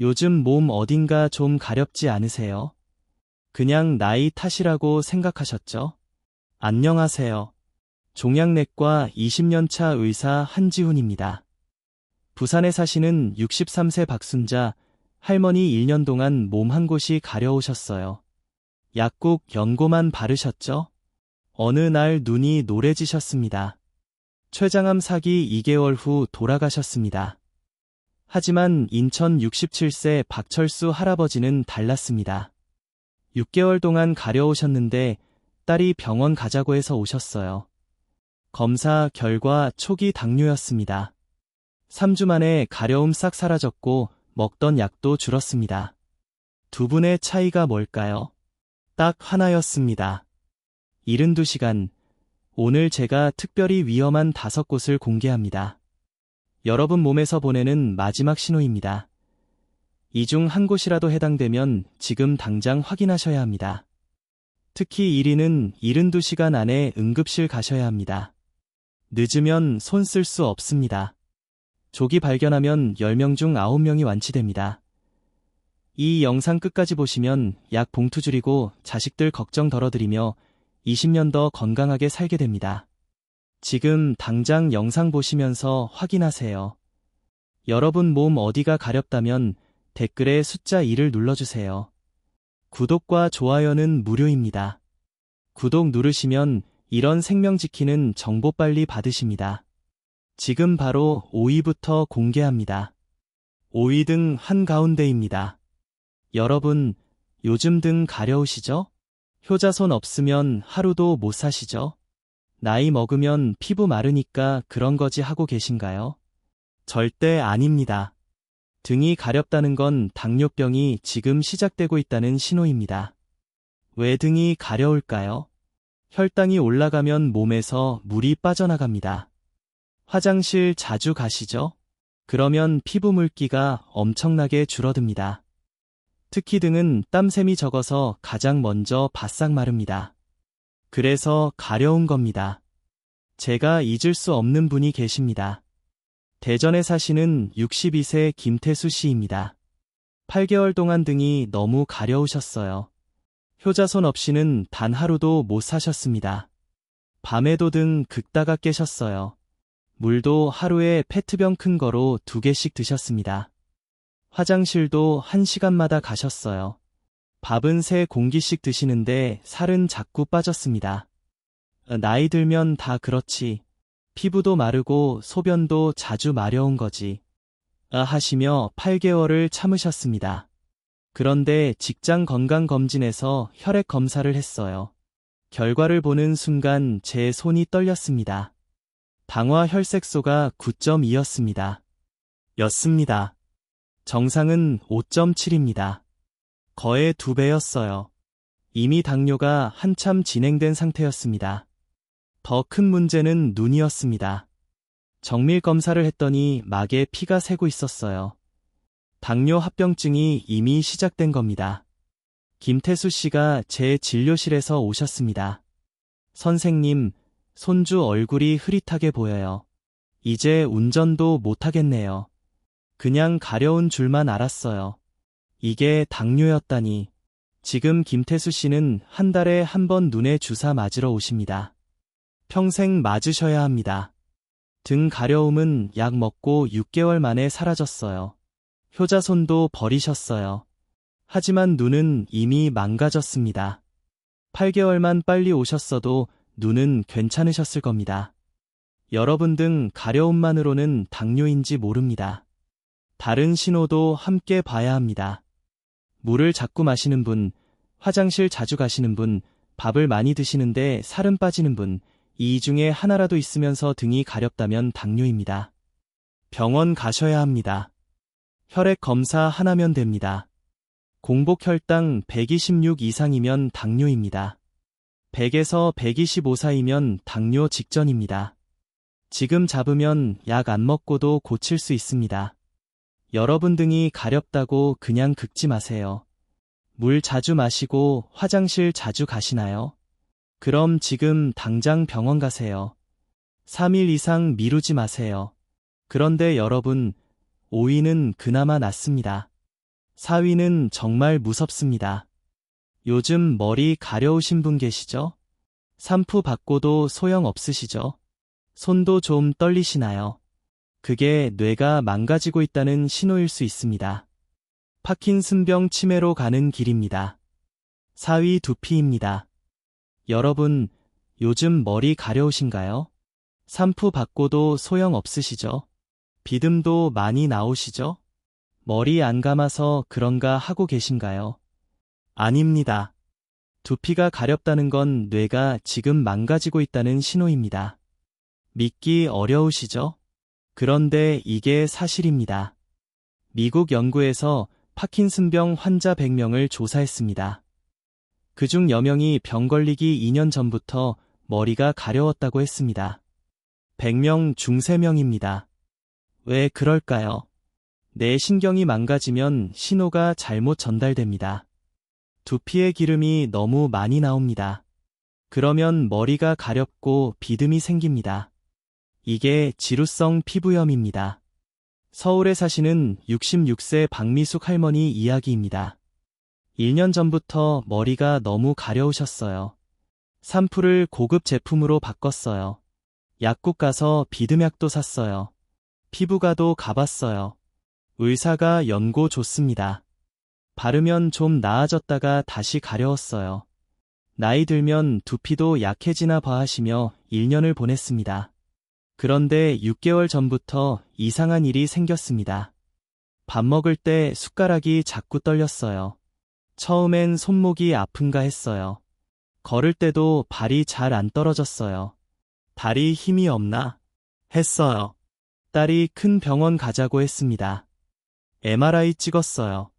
요즘 몸 어딘가 좀 가렵지 않으세요? 그냥 나이 탓이라고 생각하셨죠? 안녕하세요. 종양내과 20년차 의사 한지훈입니다. 부산에 사시는 63세 박순자 할머니 1년 동안 몸 한 곳이 가려우셨어요. 약국 연고만 바르셨죠? 어느 날 눈이 노래지셨습니다. 췌장암 사기 2개월 후 돌아가셨습니다. 하지만 인천 67세 박철수 할아버지는 달랐습니다. 6개월 동안 가려우셨는데 딸이 병원 가자고 해서 오셨어요. 검사 결과 초기 당뇨였습니다. 3주 만에 가려움 싹 사라졌고 먹던 약도 줄었습니다. 두 분의 차이가 뭘까요? 딱 하나였습니다. 72시간. 오늘 제가 특별히 위험한 다섯 곳을 공개합니다. 여러분 몸에서 보내는 마지막 신호입니다. 이 중 한 곳이라도 해당되면 지금 당장 확인하셔야 합니다. 특히 1위는 72시간 안에 응급실 가셔야 합니다. 늦으면 손 쓸 수 없습니다. 조기 발견하면 10명 중 9명이 완치됩니다. 이 영상 끝까지 보시면 약 봉투 줄이고 자식들 걱정 덜어드리며 20년 더 건강하게 살게 됩니다. 지금 당장 영상 보시면서 확인하세요. 여러분 몸 어디가 가렵다면 댓글에 숫자 2를 눌러주세요. 구독과 좋아요는 무료입니다. 구독 누르시면 이런 생명 지키는 정보 빨리 받으십니다. 지금 바로 5위부터 공개합니다. 5위 등 한가운데입니다. 여러분, 요즘 등 가려우시죠? 효자손 없으면 하루도 못 사시죠? 나이 먹으면 피부 마르니까 그런 거지 하고 계신가요? 절대 아닙니다. 등이 가렵다는 건 당뇨병이 지금 시작되고 있다는 신호입니다. 왜 등이 가려울까요? 혈당이 올라가면 몸에서 물이 빠져나갑니다. 화장실 자주 가시죠? 그러면 피부 물기가 엄청나게 줄어듭니다. 특히 등은 땀샘이 적어서 가장 먼저 바싹 마릅니다. 그래서 가려운 겁니다. 제가 잊을 수 없는 분이 계십니다. 대전에 사시는 62세 김태수 씨입니다. 8개월 동안 등이 너무 가려우셨어요. 효자손 없이는 단 하루도 못 사셨습니다. 밤에도 등 긁다가 깨셨어요. 물도 하루에 페트병 큰 거로 두 개씩 드셨습니다. 화장실도 한 시간마다 가셨어요. 밥은 세 공기씩 드시는데 살은 자꾸 빠졌습니다. 나이 들면 다 그렇지. 피부도 마르고 소변도 자주 마려운 거지. 아 하시며 8개월을 참으셨습니다. 그런데 직장 건강검진에서 혈액 검사를 했어요. 결과를 보는 순간 제 손이 떨렸습니다. 당화 혈색소가 9.2였습니다. 였습니다. 정상은 5.7입니다. 거의 두 배였어요. 이미 당뇨가 한참 진행된 상태였습니다. 더 큰 문제는 눈이었습니다. 정밀 검사를 했더니 막에 피가 새고 있었어요. 당뇨 합병증이 이미 시작된 겁니다. 김태수 씨가 제 진료실에서 오셨습니다. 선생님, 손주 얼굴이 흐릿하게 보여요. 이제 운전도 못하겠네요. 그냥 가려운 줄만 알았어요. 이게 당뇨였다니. 지금 김태수 씨는 한 달에 한 번 눈에 주사 맞으러 오십니다. 평생 맞으셔야 합니다. 등 가려움은 약 먹고 6개월 만에 사라졌어요. 효자손도 버리셨어요. 하지만 눈은 이미 망가졌습니다. 8개월만 빨리 오셨어도 눈은 괜찮으셨을 겁니다. 여러분 등 가려움만으로는 당뇨인지 모릅니다. 다른 신호도 함께 봐야 합니다. 물을 자꾸 마시는 분, 화장실 자주 가시는 분, 밥을 많이 드시는데 살은 빠지는 분, 이 중에 하나라도 있으면서 등이 가렵다면 당뇨입니다. 병원 가셔야 합니다. 혈액 검사 하나면 됩니다. 공복 혈당 126 이상이면 당뇨입니다. 100에서 125 사이면 당뇨 직전입니다. 지금 잡으면 약 안 먹고도 고칠 수 있습니다. 여러분 등이 가렵다고 그냥 긁지 마세요. 물 자주 마시고 화장실 자주 가시나요? 그럼 지금 당장 병원 가세요. 3일 이상 미루지 마세요. 그런데 여러분, 5위는 그나마 낫습니다. 사위는 정말 무섭습니다. 요즘 머리 가려우신 분 계시죠? 산푸 받고도 소용 없으시죠? 손도 좀 떨리시나요? 그게 뇌가 망가지고 있다는 신호일 수 있습니다. 파킨슨병 치매로 가는 길입니다. 사위 두피입니다. 여러분, 요즘 머리 가려우신가요? 산푸 받고도 소용 없으시죠? 비듬도 많이 나오시죠? 머리 안 감아서 그런가 하고 계신가요? 아닙니다. 두피가 가렵다는 건 뇌가 지금 망가지고 있다는 신호입니다. 믿기 어려우시죠? 그런데 이게 사실입니다. 미국 연구에서 파킨슨병 환자 100명을 조사했습니다. 그중 여명이 병 걸리기 2년 전부터 머리가 가려웠다고 했습니다. 100명 중 3명입니다. 왜 그럴까요? 내 신경이 망가지면 신호가 잘못 전달됩니다. 두피에 기름이 너무 많이 나옵니다. 그러면 머리가 가렵고 비듬이 생깁니다. 이게 지루성 피부염입니다. 서울에 사시는 66세 박미숙 할머니 이야기입니다. 1년 전부터 머리가 너무 가려우셨어요. 산풀을 고급 제품으로 바꿨어요. 약국 가서 비듬약도 샀어요. 피부과도 가봤어요. 의사가 연고 줬습니다. 바르면 좀 나아졌다가 다시 가려웠어요. 나이 들면 두피도 약해지나 봐 하시며 1년을 보냈습니다. 그런데 6개월 전부터 이상한 일이 생겼습니다. 밥 먹을 때 숟가락이 자꾸 떨렸어요. 처음엔 손목이 아픈가 했어요. 걸을 때도 발이 잘 안 떨어졌어요. 다리 힘이 없나? 했어요. 딸이 큰 병원 가자고 했습니다. MRI 찍었어요.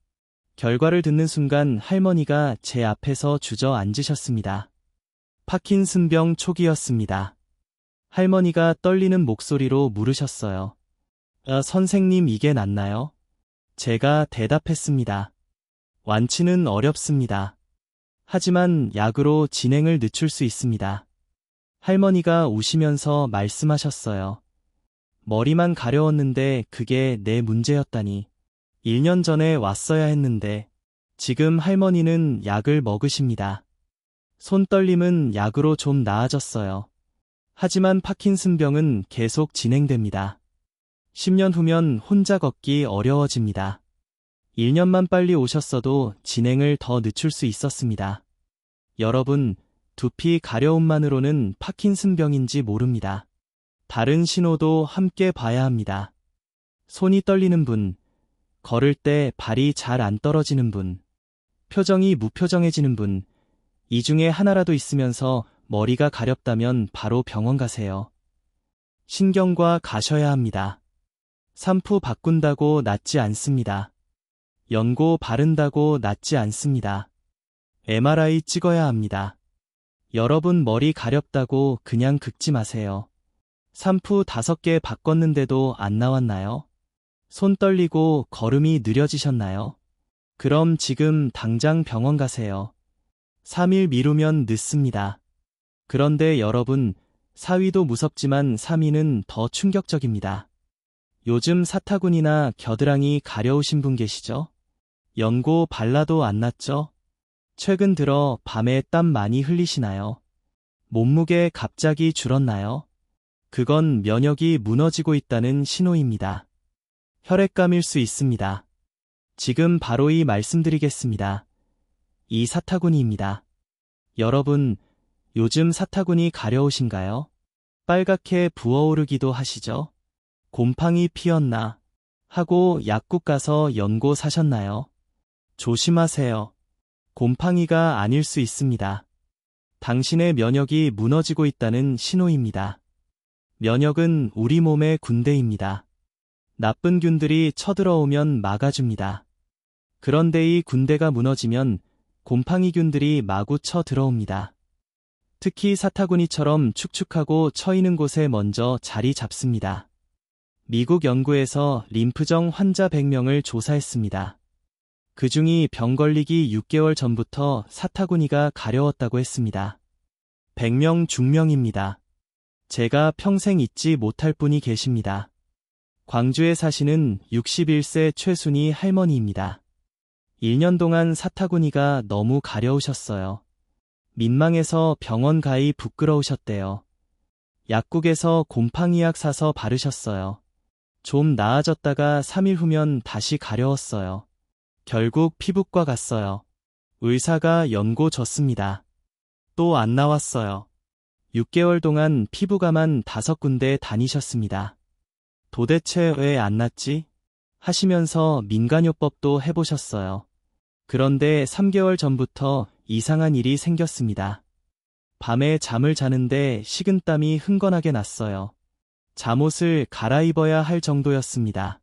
결과를 듣는 순간 할머니가 제 앞에서 주저앉으셨습니다. 파킨슨병 초기였습니다. 할머니가 떨리는 목소리로 물으셨어요. 아, 선생님 이게 낫나요? 제가 대답했습니다. 완치는 어렵습니다. 하지만 약으로 진행을 늦출 수 있습니다. 할머니가 우시면서 말씀하셨어요. 머리만 가려웠는데 그게 내 문제였다니. 1년 전에 왔어야 했는데 지금 할머니는 약을 먹으십니다. 손떨림은 약으로 좀 나아졌어요. 하지만 파킨슨병은 계속 진행됩니다. 10년 후면 혼자 걷기 어려워집니다. 1년만 빨리 오셨어도 진행을 더 늦출 수 있었습니다. 여러분, 두피 가려움만으로는 파킨슨병인지 모릅니다. 다른 신호도 함께 봐야 합니다. 손이 떨리는 분, 걸을 때 발이 잘 안 떨어지는 분, 표정이 무표정해지는 분, 이 중에 하나라도 있으면서 머리가 가렵다면 바로 병원 가세요. 신경과 가셔야 합니다. 산푸 바꾼다고 낫지 않습니다. 연고 바른다고 낫지 않습니다. MRI 찍어야 합니다. 여러분 머리 가렵다고 그냥 긁지 마세요. 산푸 다섯 개 바꿨는데도 안 나왔나요? 손 떨리고 걸음이 느려지셨나요? 그럼 지금 당장 병원 가세요. 3일 미루면 늦습니다. 그런데 여러분, 사위도 무섭지만 3위는 더 충격적입니다. 요즘 사타구니나 겨드랑이 가려우신 분 계시죠? 연고 발라도 안 났죠? 최근 들어 밤에 땀 많이 흘리시나요? 몸무게 갑자기 줄었나요? 그건 면역이 무너지고 있다는 신호입니다. 혈액감일 수 있습니다. 지금 바로 이 말씀드리겠습니다. 이 사타구니입니다. 여러분, 요즘 사타구니 가려우신가요? 빨갛게 부어오르기도 하시죠? 곰팡이 피었나? 하고 약국 가서 연고 사셨나요? 조심하세요. 곰팡이가 아닐 수 있습니다. 당신의 면역이 무너지고 있다는 신호입니다. 면역은 우리 몸의 군대입니다. 나쁜 균들이 쳐들어오면 막아줍니다. 그런데 이 군대가 무너지면 곰팡이균들이 마구 쳐 들어옵니다. 특히 사타구니처럼 축축하고 처이는 곳에 먼저 자리 잡습니다. 미국 연구에서 림프정 환자 100명을 조사했습니다. 그 중이 병 걸리기 6개월 전부터 사타구니가 가려웠다고 했습니다. 100명 중명입니다. 제가 평생 잊지 못할 분이 계십니다. 광주에 사시는 61세 최순희 할머니입니다. 1년 동안 사타구니가 너무 가려우셨어요. 민망해서 병원 가이 부끄러우셨대요. 약국에서 곰팡이약 사서 바르셨어요. 좀 나아졌다가 3일 후면 다시 가려웠어요. 결국 피부과 갔어요. 의사가 연고 줬습니다. 또 안 나왔어요. 6개월 동안 피부과만 다섯 군데 다니셨습니다. 도대체 왜 안 났지? 하시면서 민간요법도 해보셨어요. 그런데 3개월 전부터 이상한 일이 생겼습니다. 밤에 잠을 자는데 식은땀이 흥건하게 났어요. 잠옷을 갈아입어야 할 정도였습니다.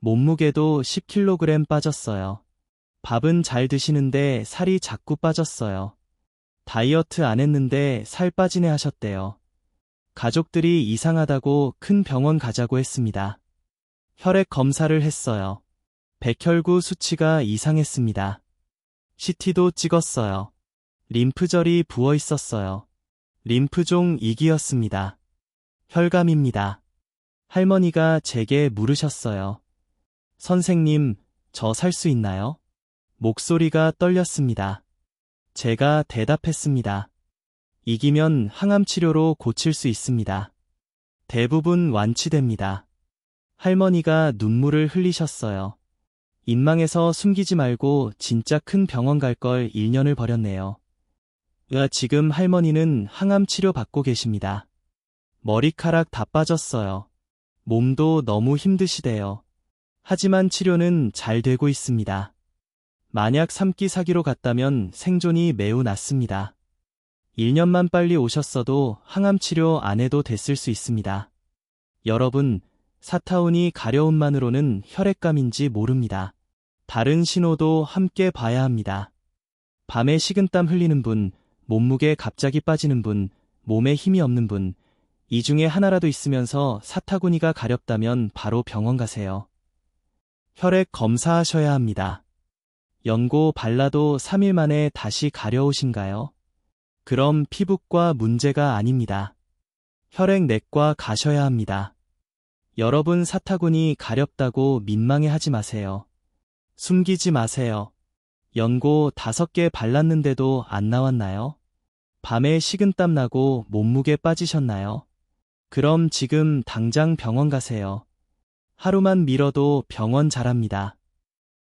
몸무게도 10kg 빠졌어요. 밥은 잘 드시는데 살이 자꾸 빠졌어요. 다이어트 안 했는데 살 빠지네 하셨대요. 가족들이 이상하다고 큰 병원 가자고 했습니다. 혈액 검사를 했어요. 백혈구 수치가 이상했습니다. CT도 찍었어요. 림프절이 부어 있었어요. 림프종 2기였습니다. 혈감입니다. 할머니가 제게 물으셨어요. 선생님, 저 살 수 있나요? 목소리가 떨렸습니다. 제가 대답했습니다. 이기면 항암 치료로 고칠 수 있습니다. 대부분 완치됩니다. 할머니가 눈물을 흘리셨어요. 인망에서 숨기지 말고 진짜 큰 병원 갈 걸 1년을 버렸네요. 으아, 지금 할머니는 항암 치료 받고 계십니다. 머리카락 다 빠졌어요. 몸도 너무 힘드시대요. 하지만 치료는 잘 되고 있습니다. 만약 3기 사기로 갔다면 생존이 매우 낮습니다. 1년만 빨리 오셨어도 항암 치료 안 해도 됐을 수 있습니다. 여러분, 사타운이 가려움만으로는 혈액감인지 모릅니다. 다른 신호도 함께 봐야 합니다. 밤에 식은땀 흘리는 분, 몸무게 갑자기 빠지는 분, 몸에 힘이 없는 분, 이 중에 하나라도 있으면서 사타구니가 가렵다면 바로 병원 가세요. 혈액 검사하셔야 합니다. 연고 발라도 3일 만에 다시 가려우신가요? 그럼 피부과 문제가 아닙니다. 혈액 내과 가셔야 합니다. 여러분 사타구니 가렵다고 민망해 하지 마세요. 숨기지 마세요. 연고 다섯 개 발랐는데도 안 나왔나요? 밤에 식은땀 나고 몸무게 빠지셨나요? 그럼 지금 당장 병원 가세요. 하루만 미뤄도 병원 잘합니다.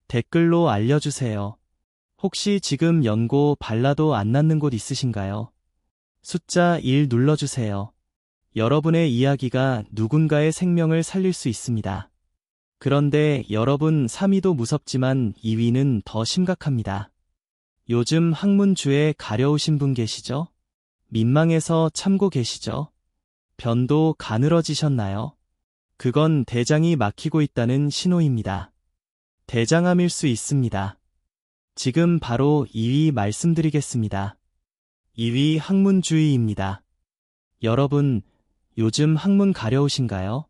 댓글로 알려주세요. 혹시 지금 연고 발라도 안 낫는 곳 있으신가요? 숫자 1 눌러주세요. 여러분의 이야기가 누군가의 생명을 살릴 수 있습니다. 그런데 여러분 3위도 무섭지만 2위는 더 심각합니다. 요즘 학문주에 가려우신 분 계시죠? 민망해서 참고 계시죠? 변도 가늘어지셨나요? 그건 대장이 막히고 있다는 신호입니다. 대장암일 수 있습니다. 지금 바로 2위 말씀드리겠습니다. 2위 학문주의입니다. 여러분, 요즘 학문 가려우신가요?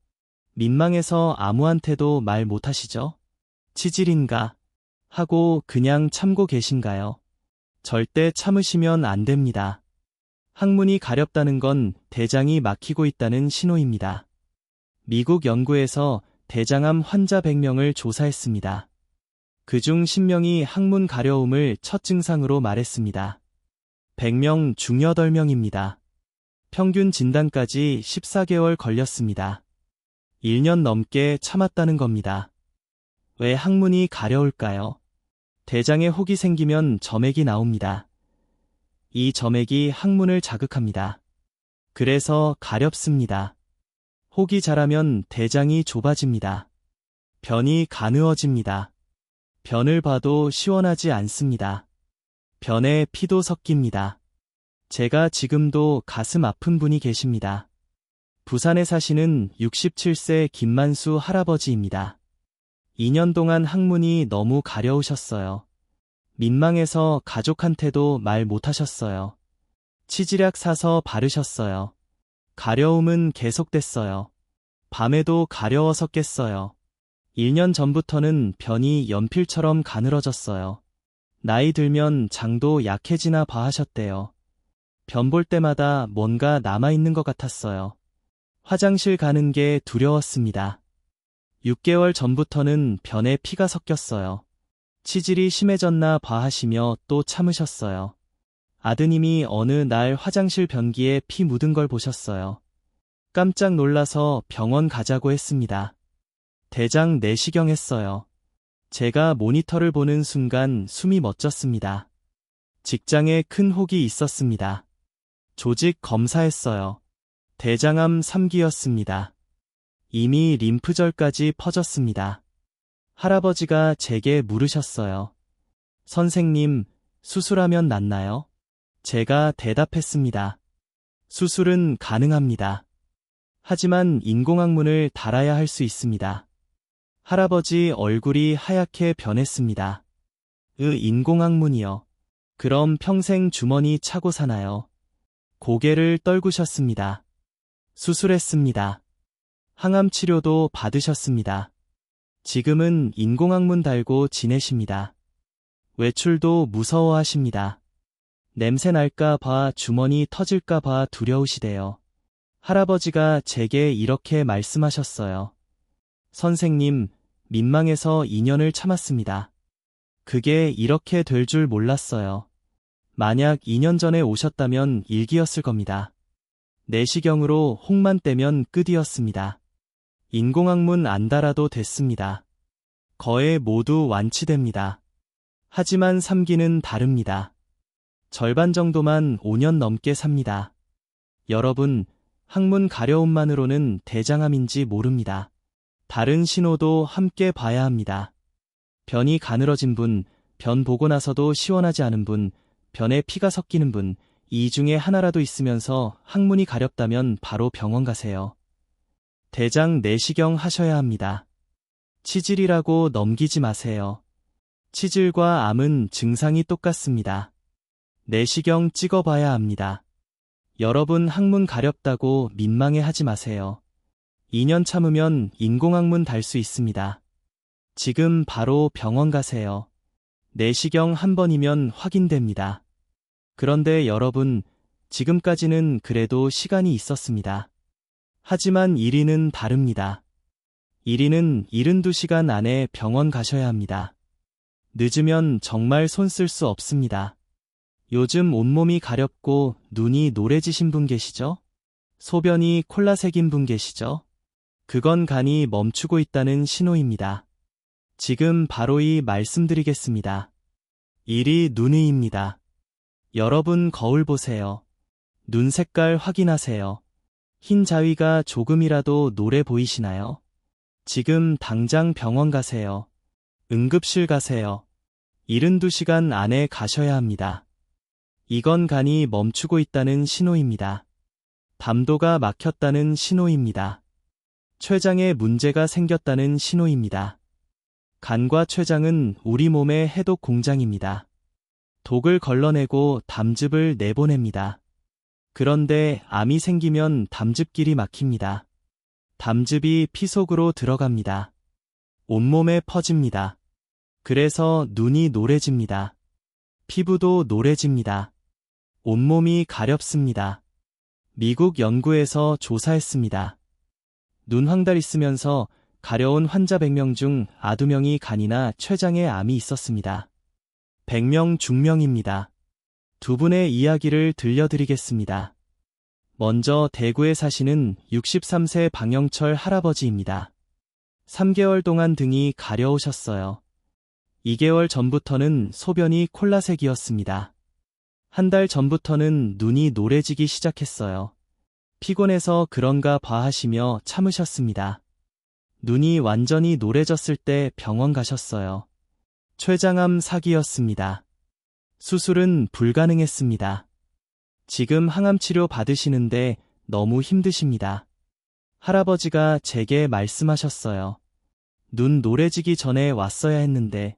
민망해서 아무한테도 말 못하시죠? 치질인가? 하고 그냥 참고 계신가요? 절대 참으시면 안 됩니다. 학문이 가렵다는 건 대장이 막히고 있다는 신호입니다. 미국 연구에서 대장암 환자 100명을 조사했습니다. 그중 10명이 항문 가려움을 첫 증상으로 말했습니다. 100명 중 8명입니다. 평균 진단까지 14개월 걸렸습니다. 1년 넘게 참았다는 겁니다. 왜 항문이 가려울까요? 대장에 혹이 생기면 점액이 나옵니다. 이 점액이 항문을 자극합니다. 그래서 가렵습니다. 혹이 자라면 대장이 좁아집니다. 변이 가누어집니다. 변을 봐도 시원하지 않습니다. 변에 피도 섞입니다. 제가 지금도 가슴 아픈 분이 계십니다. 부산에 사시는 67세 김만수 할아버지입니다. 2년 동안 항문이 너무 가려우셨어요. 민망해서 가족한테도 말 못하셨어요. 치질약 사서 바르셨어요. 가려움은 계속됐어요. 밤에도 가려워서 깼어요. 1년 전부터는 변이 연필처럼 가늘어졌어요. 나이 들면 장도 약해지나 봐 하셨대요. 변 볼 때마다 뭔가 남아있는 것 같았어요. 화장실 가는 게 두려웠습니다. 6개월 전부터는 변에 피가 섞였어요. 치질이 심해졌나 봐 하시며 또 참으셨어요. 아드님이 어느 날 화장실 변기에 피 묻은 걸 보셨어요. 깜짝 놀라서 병원 가자고 했습니다. 대장 내시경 했어요. 제가 모니터를 보는 순간 숨이 멎었습니다. 직장에 큰 혹이 있었습니다. 조직 검사했어요. 대장암 3기였습니다. 이미 림프절까지 퍼졌습니다. 할아버지가 제게 물으셨어요. 선생님, 수술하면 낫나요? 제가 대답했습니다. 수술은 가능합니다. 하지만 인공항문을 달아야 할 수 있습니다. 할아버지 얼굴이 하얗게 변했습니다. 으 인공항문이요. 그럼 평생 주머니 차고 사나요? 고개를 떨구셨습니다. 수술했습니다. 항암 치료도 받으셨습니다. 지금은 인공항문 달고 지내십니다. 외출도 무서워하십니다. 냄새 날까 봐 주머니 터질까 봐 두려우시대요. 할아버지가 제게 이렇게 말씀하셨어요. 선생님, 민망해서 2년을 참았습니다. 그게 이렇게 될 줄 몰랐어요. 만약 2년 전에 오셨다면 일기였을 겁니다. 내시경으로 혹만 떼면 끝이었습니다. 인공항문 안 달아도 됐습니다. 거의 모두 완치됩니다. 하지만 3기는 다릅니다. 절반 정도만 5년 넘게 삽니다. 여러분, 항문 가려움만으로는 대장암인지 모릅니다. 다른 신호도 함께 봐야 합니다. 변이 가늘어진 분, 변 보고 나서도 시원하지 않은 분, 변에 피가 섞이는 분, 이 중에 하나라도 있으면서 항문이 가렵다면 바로 병원 가세요. 대장 내시경 하셔야 합니다. 치질이라고 넘기지 마세요. 치질과 암은 증상이 똑같습니다. 내시경 찍어봐야 합니다. 여러분 항문 가렵다고 민망해 하지 마세요. 2년 참으면 인공항문 달 수 있습니다. 지금 바로 병원 가세요. 내시경 한 번이면 확인됩니다. 그런데 여러분, 지금까지는 그래도 시간이 있었습니다. 하지만 1위는 다릅니다. 1위는 72시간 안에 병원 가셔야 합니다. 늦으면 정말 손 쓸 수 없습니다. 요즘 온몸이 가렵고 눈이 노래지신 분 계시죠? 소변이 콜라색인 분 계시죠? 그건 간이 멈추고 있다는 신호입니다. 지금 바로 이 말씀드리겠습니다. 1위 눈의입니다. 여러분 거울 보세요. 눈 색깔 확인하세요. 흰 자위가 조금이라도 노래 보이시나요? 지금 당장 병원 가세요. 응급실 가세요. 72시간 안에 가셔야 합니다. 이건 간이 멈추고 있다는 신호입니다. 담도가 막혔다는 신호입니다. 췌장에 문제가 생겼다는 신호입니다. 간과 췌장은 우리 몸의 해독 공장입니다. 독을 걸러내고 담즙을 내보냅니다. 그런데 암이 생기면 담즙길이 막힙니다. 담즙이 피 속으로 들어갑니다. 온몸에 퍼집니다. 그래서 눈이 노래집니다. 피부도 노래집니다. 온몸이 가렵습니다. 미국 연구에서 조사했습니다. 눈 황달 있으면서 가려운 환자 100명 중 아두명이 간이나 췌장에 암이 있었습니다. 100명 중명입니다. 두 분의 이야기를 들려드리겠습니다. 먼저 대구에 사시는 63세 방영철 할아버지입니다. 3개월 동안 등이 가려우셨어요. 2개월 전부터는 소변이 콜라색이었습니다. 한 달 전부터는 눈이 노래지기 시작했어요. 피곤해서 그런가 봐 하시며 참으셨습니다. 눈이 완전히 노래졌을 때 병원 가셨어요. 췌장암 사기였습니다. 수술은 불가능했습니다. 지금 항암 치료 받으시는데 너무 힘드십니다. 할아버지가 제게 말씀하셨어요. 눈 노래지기 전에 왔어야 했는데.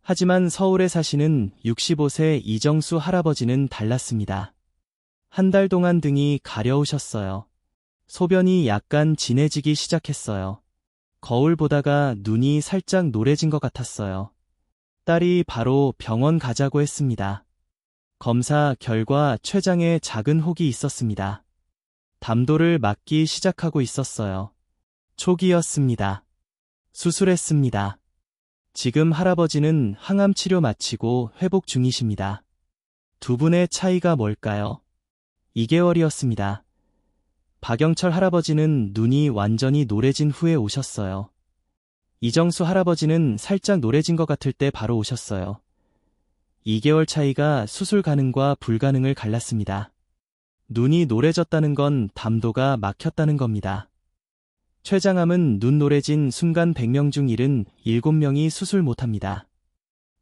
하지만 서울에 사시는 65세 이정수 할아버지는 달랐습니다. 한 달 동안 등이 가려우셨어요. 소변이 약간 진해지기 시작했어요. 거울 보다가 눈이 살짝 노래진 것 같았어요. 딸이 바로 병원 가자고 했습니다. 검사 결과 췌장에 작은 혹이 있었습니다. 담도를 막기 시작하고 있었어요. 초기였습니다. 수술했습니다. 지금 할아버지는 항암 치료 마치고 회복 중이십니다. 두 분의 차이가 뭘까요? 2개월이었습니다. 박영철 할아버지는 눈이 완전히 노래진 후에 오셨어요. 이정수 할아버지는 살짝 노래진 것 같을 때 바로 오셨어요. 2개월 차이가 수술 가능과 불가능을 갈랐습니다. 눈이 노래졌다는 건 담도가 막혔다는 겁니다. 췌장암은 눈 노래진 순간 100명 중 1은 7명이 수술 못합니다.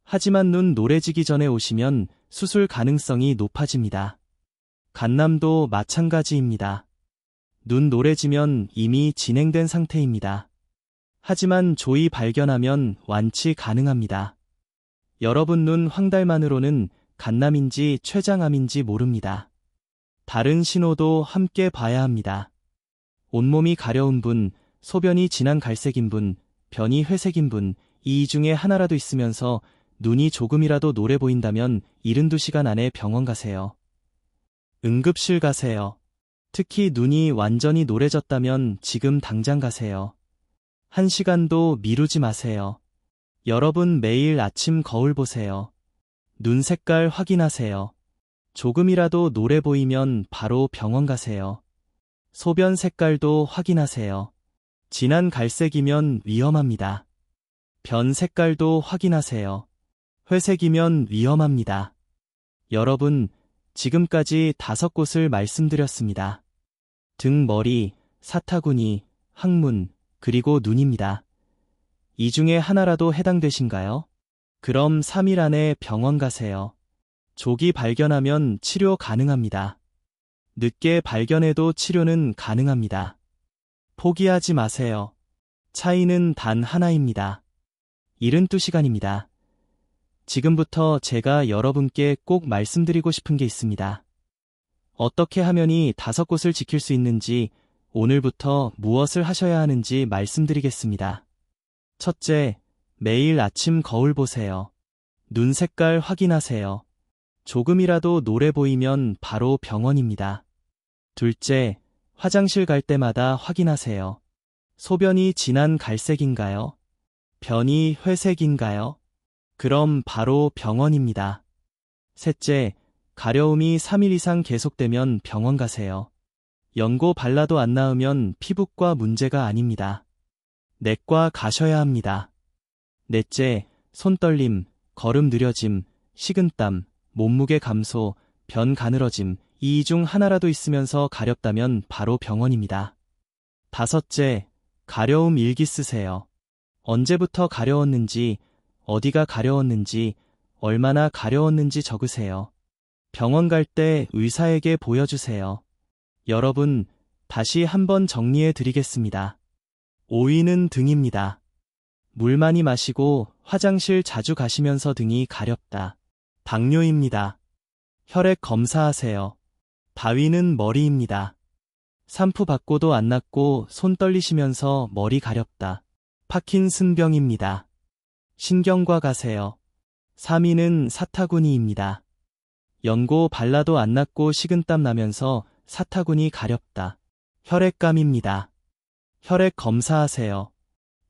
하지만 눈 노래지기 전에 오시면 수술 가능성이 높아집니다. 간남도 마찬가지입니다. 눈 노래지면 이미 진행된 상태입니다. 하지만 조이 발견하면 완치 가능합니다. 여러분 눈 황달만으로는 간남인지 췌장암인지 모릅니다. 다른 신호도 함께 봐야 합니다. 온몸이 가려운 분, 소변이 진한 갈색인 분, 변이 회색인 분, 이 중에 하나라도 있으면서 눈이 조금이라도 노래 보인다면 72시간 안에 병원 가세요. 응급실 가세요. 특히 눈이 완전히 노래졌다면 지금 당장 가세요. 한 시간도 미루지 마세요. 여러분 매일 아침 거울 보세요. 눈 색깔 확인하세요. 조금이라도 노래 보이면 바로 병원 가세요. 소변 색깔도 확인하세요. 진한 갈색이면 위험합니다. 변 색깔도 확인하세요. 회색이면 위험합니다. 여러분, 지금까지 다섯 곳을 말씀드렸습니다. 등, 머리, 사타구니, 항문, 그리고 눈입니다. 이 중에 하나라도 해당되신가요? 그럼 3일 안에 병원 가세요. 조기 발견하면 치료 가능합니다. 늦게 발견해도 치료는 가능합니다. 포기하지 마세요. 차이는 단 하나입니다. 72시간입니다. 지금부터 제가 여러분께 꼭 말씀드리고 싶은 게 있습니다. 어떻게 하면 이 다섯 곳을 지킬 수 있는지 오늘부터 무엇을 하셔야 하는지 말씀드리겠습니다. 첫째, 매일 아침 거울 보세요. 눈 색깔 확인하세요. 조금이라도 노래 보이면 바로 병원입니다. 둘째, 화장실 갈 때마다 확인하세요. 소변이 진한 갈색인가요? 변이 회색인가요? 그럼 바로 병원입니다. 셋째, 가려움이 3일 이상 계속되면 병원 가세요. 연고 발라도 안 나으면 피부과 문제가 아닙니다. 내과 가셔야 합니다. 넷째, 손떨림, 걸음 느려짐, 식은땀, 몸무게 감소, 변 가늘어짐, 이 중 하나라도 있으면서 가렵다면 바로 병원입니다. 다섯째, 가려움 일기 쓰세요. 언제부터 가려웠는지, 어디가 가려웠는지, 얼마나 가려웠는지 적으세요. 병원 갈 때 의사에게 보여주세요. 여러분, 다시 한번 정리해 드리겠습니다. 5위는 등입니다. 물 많이 마시고 화장실 자주 가시면서 등이 가렵다. 당뇨입니다. 혈액 검사하세요. 바위는 머리입니다. 산푸 받고도 안 낫고 손 떨리시면서 머리 가렵다. 파킨슨병입니다. 신경과 가세요. 3위는 사타구니입니다. 연고 발라도 안 낫고 식은땀 나면서 사타구니 가렵다. 혈액감입니다. 혈액 검사하세요.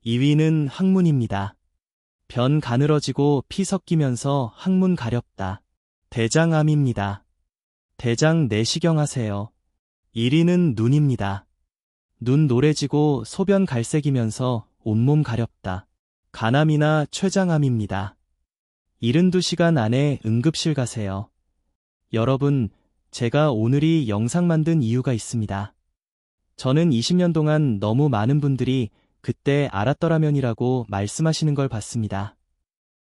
2위는 항문입니다. 변 가늘어지고 피 섞이면서 항문 가렵다. 대장암입니다. 대장 내시경 하세요. 1위는 눈입니다. 눈 노래지고 소변 갈색이면서 온몸 가렵다. 간암이나 췌장암입니다. 72시간 안에 응급실 가세요. 여러분, 제가 오늘 이 영상 만든 이유가 있습니다. 저는 20년 동안 너무 많은 분들이 그때 알았더라면이라고 말씀하시는 걸 봤습니다.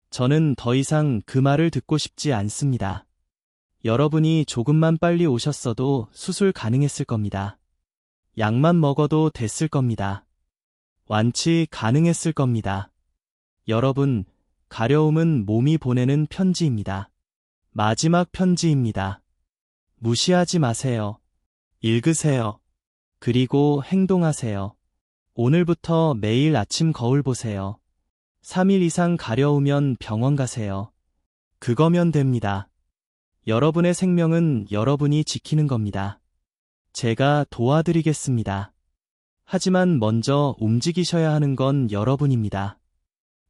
저는 더 이상 그 말을 듣고 싶지 않습니다. 여러분이 조금만 빨리 오셨어도 수술 가능했을 겁니다. 약만 먹어도 됐을 겁니다. 완치 가능했을 겁니다. 여러분, 가려움은 몸이 보내는 편지입니다. 마지막 편지입니다. 무시하지 마세요. 읽으세요. 그리고 행동하세요. 오늘부터 매일 아침 거울 보세요. 3일 이상 가려우면 병원 가세요. 그거면 됩니다. 여러분의 생명은 여러분이 지키는 겁니다. 제가 도와드리겠습니다. 하지만 먼저 움직이셔야 하는 건 여러분입니다.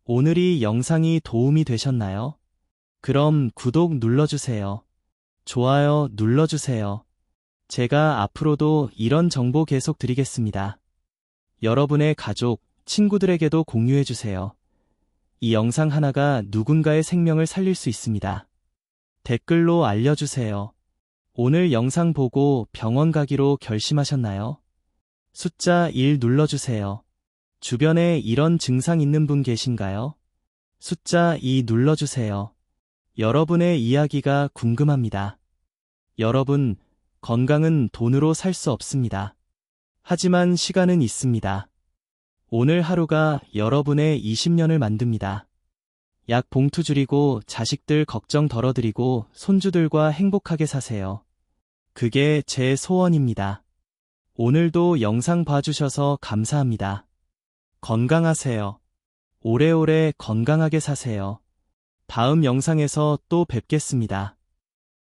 오늘 이 영상이 도움이 되셨나요? 그럼 구독 눌러주세요. 좋아요 눌러주세요. 제가 앞으로도 이런 정보 계속 드리겠습니다. 여러분의 가족, 친구들에게도 공유해주세요. 이 영상 하나가 누군가의 생명을 살릴 수 있습니다. 댓글로 알려주세요. 오늘 영상 보고 병원 가기로 결심하셨나요? 숫자 1 눌러주세요. 주변에 이런 증상 있는 분 계신가요? 숫자 2 눌러주세요. 여러분의 이야기가 궁금합니다. 여러분, 건강은 돈으로 살 수 없습니다. 하지만 시간은 있습니다. 오늘 하루가 여러분의 20년을 만듭니다. 약 봉투 줄이고 자식들 걱정 덜어드리고 손주들과 행복하게 사세요. 그게 제 소원입니다. 오늘도 영상 봐주셔서 감사합니다. 건강하세요. 오래오래 건강하게 사세요. 다음 영상에서 또 뵙겠습니다.